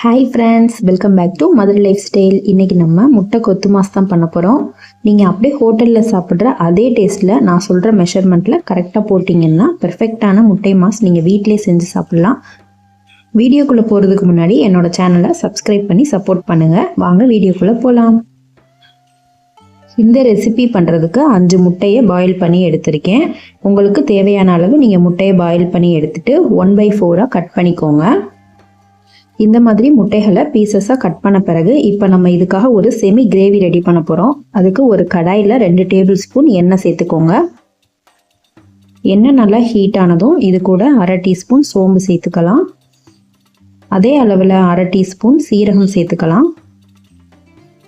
Hi friends welcome back to Madurai lifestyle இன்றைக்கி நம்ம முட்டை கொத்து மாஸ் தான் பண்ண போகிறோம் நீங்கள் அப்படியே ஹோட்டலில் சாப்பிட்ற அதே டேஸ்ட்டில் நான் சொல்கிற மெஷர்மெண்ட்டில் கரெக்டாக போட்டிங்கன்னா பெர்ஃபெக்டான முட்டை மாஸ் நீங்கள் வீட்டிலே செஞ்சு சாப்பிட்லாம். வீடியோக்குள்ளே போகிறதுக்கு முன்னாடி என்னோடய சேனலை சப்ஸ்கிரைப் பண்ணி சப்போர்ட் பண்ணுங்கள் வாங்க வீடியோக்குள்ளே போகலாம் இந்த ரெசிபி பண்ணுறதுக்கு அஞ்சு முட்டையை பாயில் பண்ணி எடுத்திருக்கேன். உங்களுக்கு தேவையான அளவு நீங்கள் முட்டையை பாயில் பண்ணி எடுத்துகிட்டு ஒன் பை ஃபோராக கட் பண்ணிக்கோங்க. இந்த மாதிரி முட்டைகளை பீசஸாக கட் பண்ண பிறகு இப்போ நம்ம இதுக்காக ஒரு செமி கிரேவி ரெடி பண்ண போகிறோம் அதுக்கு ஒரு கடாயில் ரெண்டு டேபிள் ஸ்பூன் எண்ணெய் சேர்த்துக்கோங்க. எண்ணெய் நல்லா ஹீட் ஆனதும் இது கூட அரை டீஸ்பூன் சோம்பு சேர்த்துக்கலாம். அதே அளவில் அரை டீஸ்பூன் சீரகம் சேர்த்துக்கலாம்.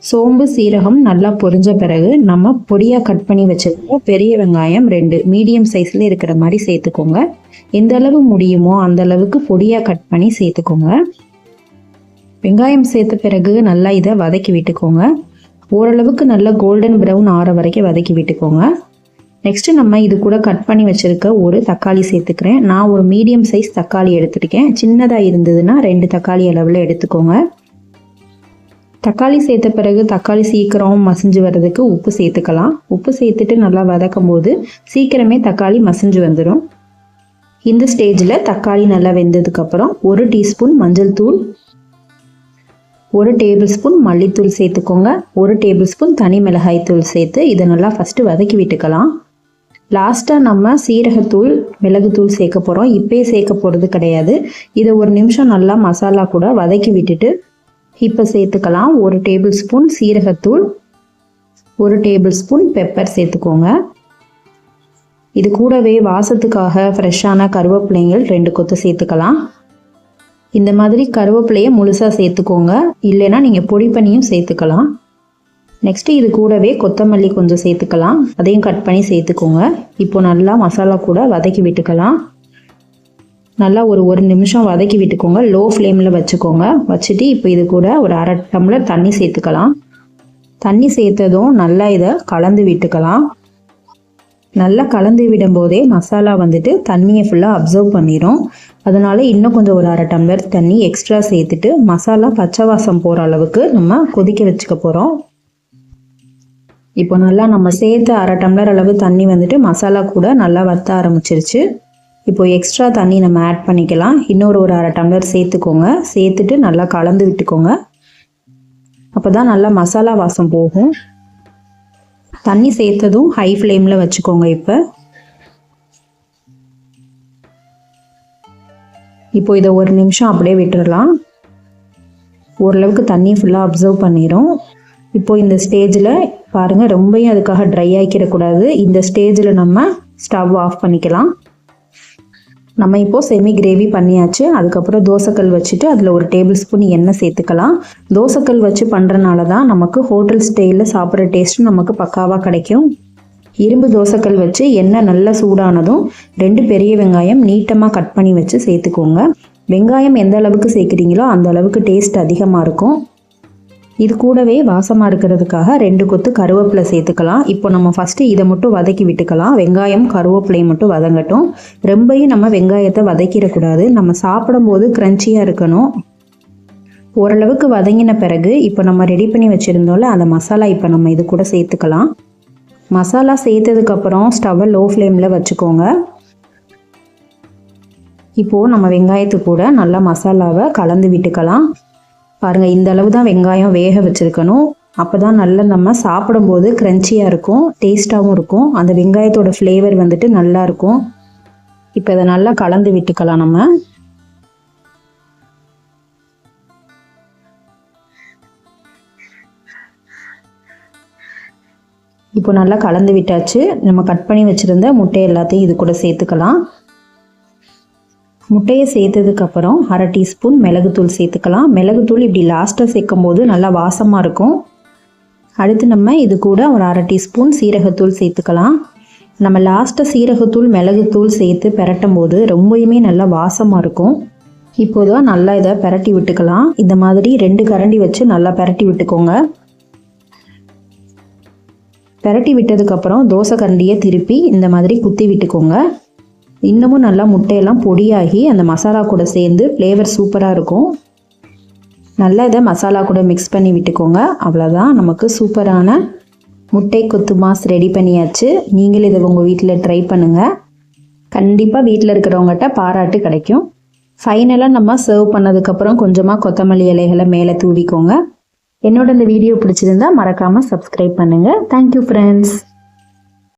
சோம்பு சீரகம் நல்லா பொரிஞ்ச பிறகு நம்ம பொடியாக கட் பண்ணி வச்சிருக்க பெரிய வெங்காயம் ரெண்டு மீடியம் சைஸில் இருக்கிற மாதிரி சேர்த்துக்கோங்க. எந்த அளவு முடியுமோ அந்த அளவுக்கு பொடியாக கட் பண்ணி சேர்த்துக்கோங்க. வெங்காயம் சேர்த்த பிறகு நல்லா இதை வதக்கி விட்டுக்கோங்க. ஓரளவுக்கு நல்லா கோல்டன் ப்ரௌன் ஆற வரைக்கும் வதக்கி விட்டுக்கோங்க. நெக்ஸ்ட்டு நம்ம இது கூட கட் பண்ணி வச்சுருக்க ஒரு தக்காளி சேர்த்துக்கிறேன். நான் ஒரு மீடியம் சைஸ் தக்காளி எடுத்துருக்கேன். சின்னதாக இருந்ததுன்னா ரெண்டு தக்காளி அளவில் எடுத்துக்கோங்க. தக்காளி சேர்த்த பிறகு தக்காளி சீக்கிரம் மசிஞ்சு வர்றதுக்கு உப்பு சேர்த்துக்கலாம். உப்பு சேர்த்துட்டு நல்லா வதக்கும் போது சீக்கிரமே தக்காளி மசிஞ்சு வந்துடும் இந்த ஸ்டேஜில் தக்காளி நல்லா வெந்ததுக்கப்புறம் ஒரு டீஸ்பூன் மஞ்சள் தூள் ஒரு டேபிள் ஸ்பூன் மல்லித்தூள் சேர்த்துக்கோங்க. ஒரு டேபிள் ஸ்பூன் தனி மிளகாய்த்தூள் சேர்த்து இதை நல்லா ஃபஸ்ட்டு வதக்கி விட்டுக்கலாம். லாஸ்ட்டாக நம்ம சீரகத்தூள் மிளகுத்தூள் சேர்க்க போகிறோம் இப்போயே சேர்க்க போகிறது கிடையாது. இதை ஒரு நிமிஷம் நல்லா மசாலா கூட வதக்கி விட்டுட்டு இப்போ சேர்த்துக்கலாம். ஒரு டேபிள் ஸ்பூன் சீரகத்தூள் ஒரு டேபிள் ஸ்பூன் பெப்பர் சேர்த்துக்கோங்க. இது கூடவே வாசத்துக்காக ஃப்ரெஷ்ஷான கருவேப்பிலைங்கள் ரெண்டு கொத்து சேர்த்துக்கலாம். இந்த மாதிரி கருவேப்பிலையை முழுசாக சேர்த்துக்கோங்க. இல்லைன்னா நீங்கள் பொடி பண்ணியும் சேர்த்துக்கலாம். நெக்ஸ்ட்டு இது கூடவே கொத்தமல்லி கொஞ்சம் சேர்த்துக்கலாம். அதையும் கட் பண்ணி சேர்த்துக்கோங்க. இப்போ நல்லா மசாலா கூட வதக்கி விட்டுக்கலாம். நல்லா ஒரு ஒரு நிமிஷம் வதக்கி விட்டுக்கோங்க. லோ ஃப்ளேமில் வச்சுக்கோங்க. வச்சுட்டு இப்போ இது கூட ஒரு அரை டம்ளர் தண்ணி சேர்த்துக்கலாம். தண்ணி சேர்த்ததும் நல்லா இதை கலந்து விட்டுக்கலாம். நல்லா கலந்து விடும் போதே மசாலா வந்துட்டு தண்ணியை ஃபுல்லாக அப்சர்வ் பண்ணிடும் அதனால் இன்னும் கொஞ்சம் ஒரு அரை டம்ளர் தண்ணி எக்ஸ்ட்ரா சேர்த்துட்டு மசாலா பச்சை வாசம் போகிற அளவுக்கு நம்ம கொதிக்க வச்சுக்க போகிறோம் இப்போ நல்லா நம்ம சேர்த்த அரை டம்ளர் அளவு தண்ணி வந்துட்டு மசாலா கூட நல்லா வத்த ஆரம்பிச்சிருச்சு. இப்போ எக்ஸ்ட்ரா தண்ணி நம்ம ஆட் பண்ணிக்கலாம். இன்னொரு ஒரு அரை டம்ளர் சேர்த்துக்கோங்க. சேர்த்துட்டு நல்லா கலந்து விட்டுக்கோங்க. அப்போ தான் நல்லா மசாலா வாசம் போகும். தண்ணி சேர்த்ததும் ஹை ஃப்ளேமில் வச்சுக்கோங்க இப்போ. இப்போ இதை ஒரு நிமிஷம் அப்படியே விட்டுடலாம் ஓரளவுக்கு தண்ணி ஃபுல்லாக அப்சர்வ் பண்ணிடும் இப்போ இந்த ஸ்டேஜில் பாருங்கள் ரொம்பவும் அதுக்காக ட்ரை ஆக்கிடக்கூடாது. இந்த ஸ்டேஜில் நம்ம ஸ்டவ் ஆஃப் பண்ணிக்கலாம். நம்ம இப்போது செமி கிரேவி பண்ணியாச்சு. அதுக்கப்புறம் தோசைக்கல் வச்சுட்டு அதில் ஒரு டேபிள் ஸ்பூன் எண்ணெய் சேர்த்துக்கலாம். தோசைக்கல் வச்சு பண்ணுறனால தான் நமக்கு ஹோட்டல் ஸ்டைலில் சாப்பிட்ற டேஸ்ட்டும் நமக்கு பக்காவாக கிடைக்கும். இரும்பு தோசைக்கல் வச்சு எண்ணெய் நல்லா சூடானதும் ரெண்டு பெரிய வெங்காயம் நீட்டமாக கட் பண்ணி வச்சு சேர்த்துக்கோங்க. வெங்காயம் எந்த அளவுக்கு சேர்க்குறீங்களோ அந்த அளவுக்கு டேஸ்ட் அதிகமாக இருக்கும். இது கூடவே வாசமாக இருக்கிறதுக்காக ரெண்டு கொத்து கருவேப்பிலை சேர்த்துக்கலாம். இப்போ நம்ம ஃபஸ்ட்டு இதை மட்டும் வதக்கி விட்டுக்கலாம். வெங்காயம் கருவேப்பிலையை மட்டும் வதங்கட்டும். ரொம்பையும் நம்ம வெங்காயத்தை வதக்கிடக்கூடாது. நம்ம சாப்பிடும்போது க்ரன்ச்சியாக இருக்கணும். ஓரளவுக்கு வதங்கின பிறகு இப்போ நம்ம ரெடி பண்ணி வச்சுருந்தோம்ல அந்த மசாலா இப்போ நம்ம இது கூட சேர்த்துக்கலாம். மசாலா சேர்த்ததுக்கப்புறம் ஸ்டவ்வை லோ ஃப்ளேமில் வச்சுக்கோங்க. இப்போது நம்ம வெங்காயத்து கூட நல்லா மசாலாவை கலந்து விட்டுக்கலாம். பாருங்கள் இந்த அளவு தான் வெங்காயம் வேக வச்சுருக்கணும். அப்போ தான் நல்லா நம்ம சாப்பிடும்போது க்ரன்ச்சியாக இருக்கும் டேஸ்ட்டாகவும் இருக்கும். அந்த வெங்காயத்தோட ஃப்ளேவர் வந்துட்டு நல்லாயிருக்கும் இப்போ இதை நல்லா கலந்து விட்டுக்கலாம் நம்ம. இப்போ நல்லா கலந்து விட்டாச்சு. நம்ம கட் பண்ணி வச்சுருந்த முட்டை எல்லாத்தையும் இது கூட சேர்த்துக்கலாம். முட்டையை சேர்த்ததுக்கப்புறம் அரை டீஸ்பூன் மிளகுத்தூள் சேர்த்துக்கலாம். மிளகுத்தூள் இப்படி லாஸ்ட்டாக சேர்க்கும் போது நல்லா வாசமாக இருக்கும். அடுத்து நம்ம இது கூட ஒரு அரை டீஸ்பூன் சீரகத்தூள் சேர்த்துக்கலாம். நம்ம லாஸ்ட்டாக சீரகத்தூள் மிளகுத்தூள் சேர்த்து பெரட்டும் போது ரொம்பவுமே நல்லா வாசமாக இருக்கும். இப்போதான் நல்லா இதை பெரட்டி விட்டுக்கலாம். இந்த மாதிரி ரெண்டு கரண்டி வச்சு நல்லா பெரட்டி விட்டுக்கோங்க. பெரட்டி விட்டதுக்கப்புறம் தோசை கரண்டியை திருப்பி இந்த மாதிரி குத்தி விட்டுக்கோங்க. இன்னமும் நல்லா முட்டையெல்லாம் பொடியாகி அந்த மசாலா கூட சேர்ந்து ஃப்ளேவர் சூப்பராக இருக்கும். நல்லா இதை மசாலா கூட மிக்ஸ் பண்ணி விட்டுக்கோங்க. அவ்வளோதான் நமக்கு சூப்பரான முட்டை கொத்து மாஸ் ரெடி பண்ணியாச்சு. நீங்களும் இதை உங்கள் வீட்டில் ட்ரை பண்ணுங்கள் கண்டிப்பாக வீட்டில் இருக்கிறவங்ககிட்ட பாராட்டு கிடைக்கும். ஃபைனலாக நம்ம சர்வ் பண்ணதுக்கப்புறம் கொஞ்சமாக கொத்தமல்லி இலைகளை மேலே தூவிக்கோங்க. என்னோட இந்த வீடியோ பிடிச்சிருந்தா மறக்காமல் சப்ஸ்கிரைப் பண்ணுங்கள் தேங்க்யூ ஃப்ரெண்ட்ஸ்